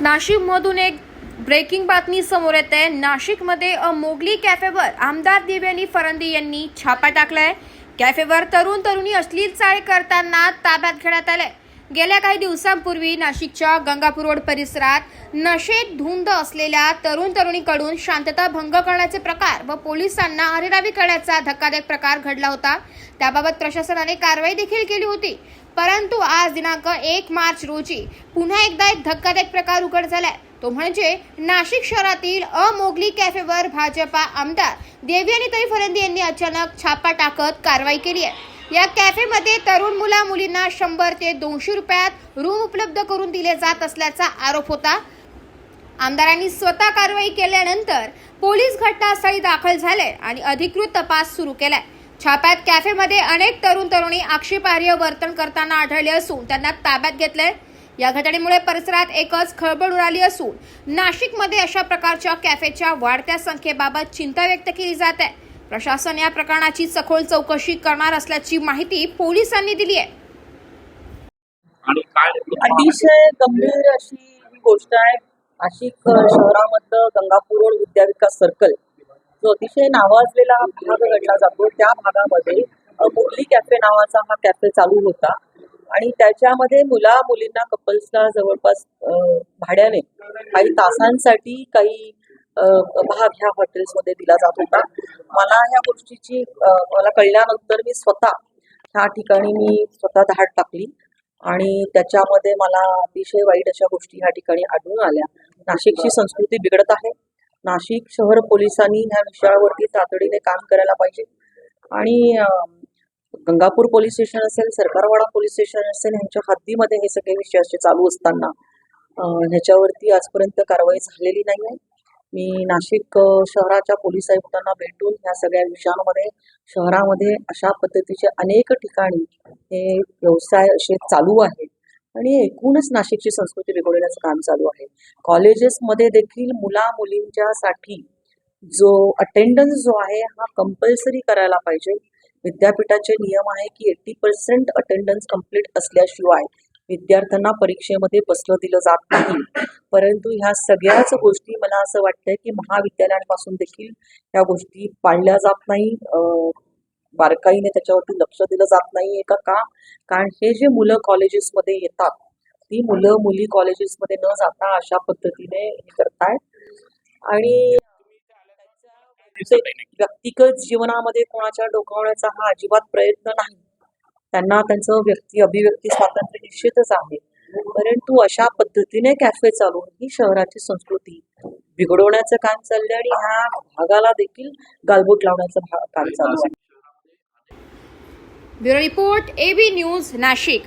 नाशिकमधून एक ब्रेकिंग बातमी समोर येते. नाशिकमध्ये अ मोगली कॅफेवर आमदार देवयानी फरंदी यांनी छापा टाकलाय. कॅफेवर तरुण तरुणी अश्लील चाळे करताना ताब्यात घेण्यात आले गेल्या काही दिवसांपूर्वी नाशिकच्या गंगापूर रोड परिसरात नशेत धुंद असलेल्या तरुण तरुणीकडून शांतता भंग करण्याचे प्रकार व पोलिसांना अरेरावी करण्याचा धक्कादायक प्रकार घडला होता. त्याबाबत प्रशासनाने कारवाई देखील केली होती. परंतु आज दिनांक एक मार्च रोजी पुन्हा एकदा एक धक्कादायक प्रकार उघड झालाय. तो म्हणजे नाशिक शहरातील अमोगली कॅफेवर भाजपा आमदार देवयानीताई फरंदी यांनी अचानक छापा टाकत कारवाई केली आहे. या कॅफेमध्ये तरुण मुला मुलींना शंभर ते दोनशे रुपयात रूम उपलब्ध करून दिले जात असल्याचा आरोप होता. आमदारांनी स्वतः कारवाई केल्यानंतर पोलीस घटनास्थळी दाखल झाले आणि अधिकृत तपास सुरू केलाय. छाप्यात कॅफेमध्ये अनेक तरुण तरुणी आक्षेपार्ह वर्तन करताना आढळले असून त्यांना ताब्यात घेतलंय. या घटनेमुळे परिसरात एकच खळबळ उडाली असून नाशिकमध्ये अशा प्रकारच्या कॅफेच्या वाढत्या संख्येबाबत चिंता व्यक्त केली जात आहे. प्रशासन या प्रकरणाची सखोल चौकशी करणार असल्याची माहिती पोलिसांनी दिली आहे. अतिशय गंभीर अशी ही गोष्ट आहे. नाशिक शहरामधलं गंगापूर रोड विद्याविकास सर्कल जो अतिशय नावाजलेला हा भाग गणला जातो. त्या भागामध्ये मुरली कॅफे नावाचा हा कॅफे चालू होता. आणि त्याच्यामध्ये मुला मुलींना कपल्सला जवळपास भाड्याने काही तासांसाठी काही भाग ह्या हॉटेल्समध्ये दिला जात होता. मला ह्या गोष्टीची मला कळल्यानंतर मी स्वतः ह्या ठिकाणी मी स्वतः धाड टाकली. आणि त्याच्यामध्ये मला अतिशय वाईट अशा गोष्टी ह्या ठिकाणी आढळून आल्या. नाशिकची संस्कृती बिघडत आहे. नाशिक शहर पोलिसांनी ह्या विषयावरती तातडीने काम करायला पाहिजे. आणि गंगापूर पोलीस स्टेशन असेल सरकारवाडा पोलीस स्टेशन असेल ह्यांच्या हद्दीमध्ये हे सगळे विषय असे चालू असताना ह्याच्यावरती आजपर्यंत कारवाई झालेली नाही आहे मी नाशिक शहराच्या पोलीस आयुक्तांना भेटून ह्या सगळ्या विषयांमध्ये शहरामध्ये अशा पद्धतीचे अनेक ठिकाणी हे व्यवसाय असे चालू आहेत आणि एकूणच नाशिकची संस्कृती बिघडवण्याचं काम चालू आहे. कॉलेजेसमध्ये देखील मुला मुलींच्यासाठी जो अटेंडन्स जो आहे हा कंपल्सरी करायला पाहिजे. विद्यापीठाचे नियम आहे की एट्टी पर्सेंट अटेंडन्स कंप्लीट असल्याशिवाय विद्यार्थ्यांना परीक्षेमध्ये बसलं दिलं जात नाही. परंतु ह्या सगळ्याच गोष्टी मला असं वाटतंय की महाविद्यालयांपासून देखील ह्या गोष्टी पाळल्या जात नाही. बारकाईने त्याच्यावरती लक्ष दिलं जात नाहीये का का? कारण हे जे मुलं कॉलेजेसमध्ये येतात ती मुलं मुली कॉलेजेसमध्ये न जाता अशा पद्धतीने हे करतायत. आणि व्यक्तिगत जीवनामध्ये कोणाच्या डोकावण्याचा हा अजिबात प्रयत्न नाही. त्यांना त्यांचं व्यक्ती अभिव्यक्ती स्वातंत्र्य निश्चितच आहे. परंतु अशा पद्धतीने कॅफे चालवून ही शहराची संस्कृती बिघडवण्याचं काम चाललंय आणि ह्या भागाला देखील गालबोट लावण्याचं काम चालू आहे. Bureau report AB news Nashik.